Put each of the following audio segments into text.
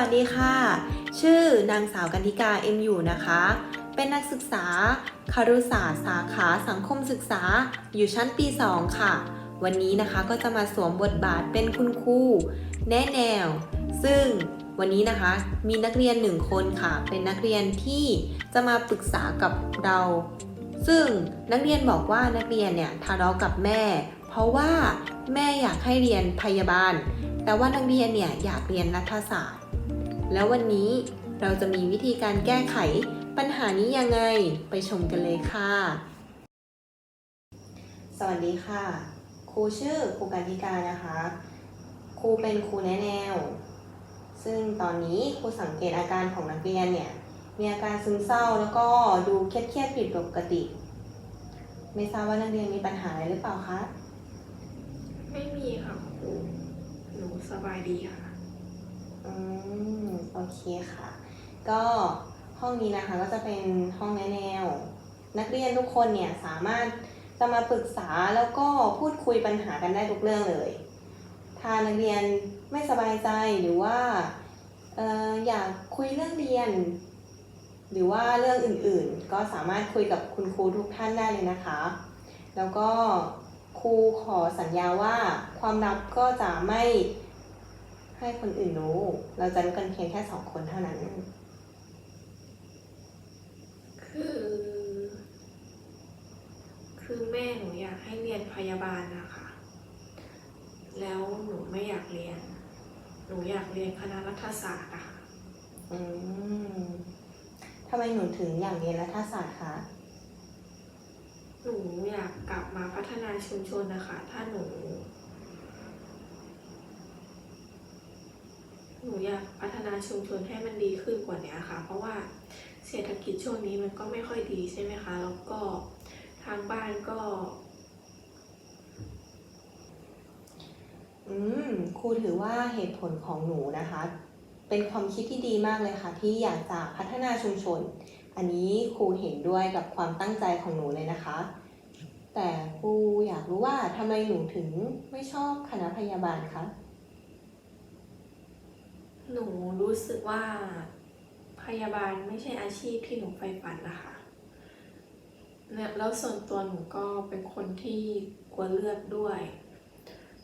วัสดีค่ะ ชื่อนางสาวกันธิกาเอ็มอยู่นะคะ เป็นนักศึกษาคารุศาสตร์สาขาสังคมศึกษาอยู่ชั้นปี 2 ค่ะ วันนี้นะคะก็จะมาสวมบทบาทเป็นคุณครูแนะแนว ซึ่งวันนี้นะคะมีนักเรียนหนึ่งคนค่ะ เป็นนักเรียนที่จะมาปรึกษากับเรา ซึ่งนักเรียนบอกว่านักเรียนเนี่ยทะเลาะกับแม่ เพราะว่าแม่อยากให้เรียนพยาบาล แต่ว่านักเรียนเนี่ยอยากเรียนรัฐศาสตร์ แล้ววันนี้เราจะมีวิธีการแก้ไขปัญหานี้ยังไงไปชมกันเลยค่ะ สวัสดีค่ะ ครูชื่อครูการธิการนะคะ ครูเป็นครูแนะแนว ซึ่งตอนนี้ครูสังเกตอาการของนักเรียนเนี่ยมีอาการซึมเศร้าแล้วก็ดูเครียดๆผิดปกติ ไม่ทราบว่านักเรียนมีปัญหาอะไรหรือเปล่าคะ ไม่มีค่ะครู หนูสบายดีค่ะ อืมโอเคค่ะ ก็ห้องนี้นะคะก็จะเป็นห้องแนะแนว นักเรียนทุกคนเนี่ยสามารถจะมาปรึกษาแล้วก็พูดคุยปัญหากันได้ทุกเรื่องเลย ถ้านักเรียนไม่สบายใจหรือว่าอออยากคุยเรื่องเรียน หรือว่าเรื่องอื่นๆ ก็สามารถคุยกับคุณครูทุกท่านได้เลยนะคะ แล้วก็ครูขอสัญญาว่าความลับก็จะไม่ ให้คนอื่นรู้ เราจะรู้กันเพียงแค่สองคนเท่านั้น คือ คือแม่หนูอยากให้เรียนพยาบาลนะคะ แล้วหนูไม่อยากเรียน หนูอยากเรียนคณะรัฐศาสตร์อะค่ะอืมทำไมหนูถึงอยากเรียนรัฐศาสตร์คะ หนูอยากกลับมาพัฒนาชุมชนนะคะ ถ้าหนู หนูอยากพัฒนาชุมชนให้มันดีขึ้นกว่านี้ค่ะ เพราะว่าเศรษฐกิจช่วงนี้มันก็ไม่ค่อยดีใช่ไหมคะ แล้วก็ทางบ้านก็ อืมครูถือว่าเหตุผลของหนูนะคะ เป็นความคิดที่ดีมากเลยค่ะ ที่อยากจะพัฒนาชุมชน อันนี้ครูเห็นด้วยกับความตั้งใจของหนูเลยนะคะ แต่ครูอยากรู้ว่าทำไมหนูถึงไม่ชอบคณะพยาบาลคะ หนูรู้สึกว่าพยาบาลไม่ใช่อาชีพที่หนูใฝ่ฝันนะคะและแล้วส่วนตัวหนูก็เป็นคนที่กลัวเลือดด้วย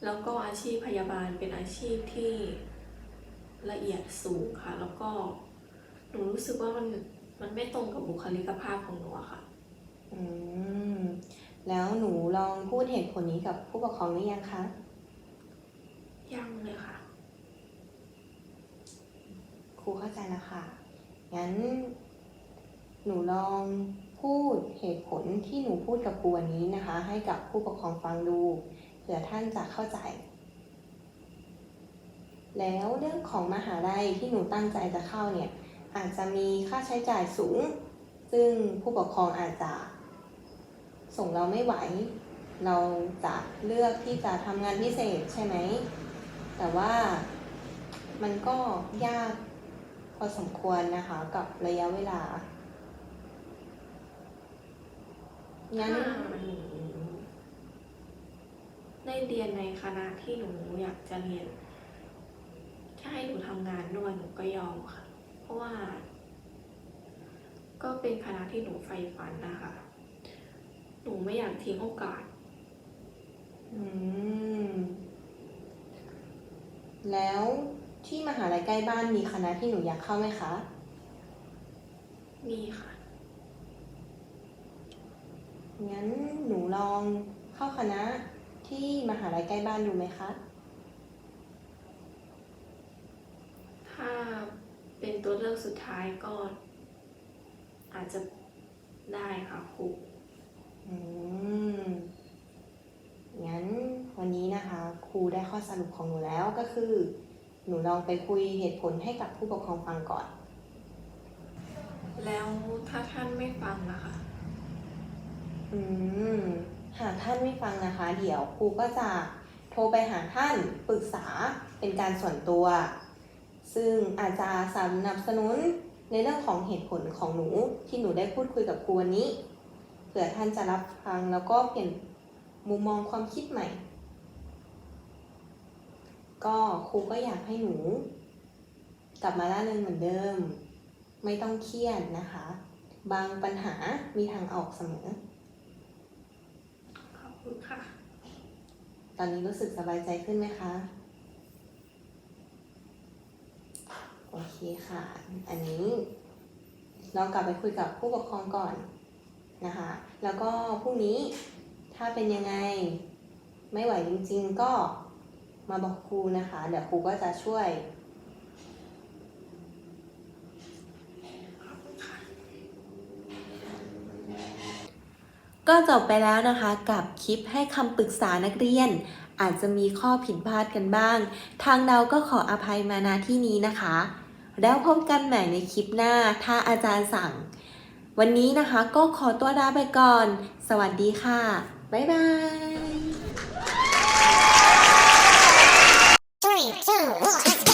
แล้วก็อาชีพพยาบาลเป็นอาชีพที่ละเอียดสูงค่ะ แล้วก็หนูรู้สึกว่ามันมันไม่ตรงกับบุคลิกภาพของหนูอะค่ะ อืม แล้วหนูลองพูดเหตุผลนี้กับผู้ปกครองหรือยังคะ ยังเลยค่ะค รูเข้าใจแล้วค่ะ งั้น หนูลองพูดเหตุผลที่หนูพูดกับครูวันนี้นะคะ ให้กับผู้ปกครองฟังดู เผื่อท่านจะเข้าใจ แล้วเรื่องของมหาลัยที่หนูตั้งใจจะเข้าเนี่ย อาจจะมีค่าใช้จ่ายสูง ซึ่งผู้ปกครองอาจจะ ส่งเราไม่ไหว เราจะเลือกที่จะทำงานพิเศษใช่ไหม แต่ว่ามันก็ยาก อสมควรนะคะกับระยะเวลา งั้นถ้าหนูได้เรียนในคณะที่หนูอยากจะเรียน ถ้าให้หนูทำงานด้วยหนูก็ยอมค่ะ เพราะว่า ก็เป็นคณะที่หนูใฝ่ฝันนะคะ หนูไม่อยากทิ้งโอกาส อืม แล้ว ที่มหาลัยใกล้บ้านมีคณะที่หนูอยากเข้าไหมคะ มีค่ะ งั้นหนูลองเข้าคณะที่มหาลัยใกล้บ้านดูไหมคะ ถ้าเป็นตัวเลือกสุดท้ายก็ อาจจะได้ค่ะครูอืม งั้นวันนี้นะคะ ครูได้ข้อสรุปของหนูแล้วก็คือ หนูลองไปคุยเหตุผลให้กับผู้ปกครองฟังก่อน แล้วถ้าท่านไม่ฟังนะคะ อืม หากท่านไม่ฟังนะคะ เดี๋ยวครูก็จะโทรไปหาท่านปรึกษาเป็นการส่วนตัว ซึ่งอาจจะสนับสนุนในเรื่องของเหตุผลของหนูที่หนูได้พูดคุยกับครูวันนี้ เผื่อท่านจะรับฟังแล้วก็เปลี่ยนมุมมองความคิดใหม่ ก็ครูก็อยากให้หนู กลับมาล่าเริงเหมือนเดิม ไม่ต้องเครียดนะคะ บางปัญหามีทางออกเสมอ ขอบคุณค่ะ ตอนนี้รู้สึกสบายใจขึ้นไหมคะ โอเคค่ะ อันนี้ลองกลับไปคุยกับผู้ปกครองก่อนนะคะ แล้วก็พรุ่งนี้ถ้าเป็นยังไง ไม่ไหวจริง ๆ ก็ มาบอกครูนะคะ เดี๋ยวครูก็จะช่วยก็จบไปแล้วนะคะกับคลิปให้คำปรึกษานักเรียน อาจจะมีข้อผิดพลาดกันบ้าง ทางเราก็ขออภัยมาณที่นี้นะคะ แล้วพบกันใหม่ในคลิปหน้าถ้าอาจารย์สั่ง วันนี้นะคะก็ขอตัวลาไปก่อน สวัสดีค่ะ บ๊ายบาย 3, 2, 1,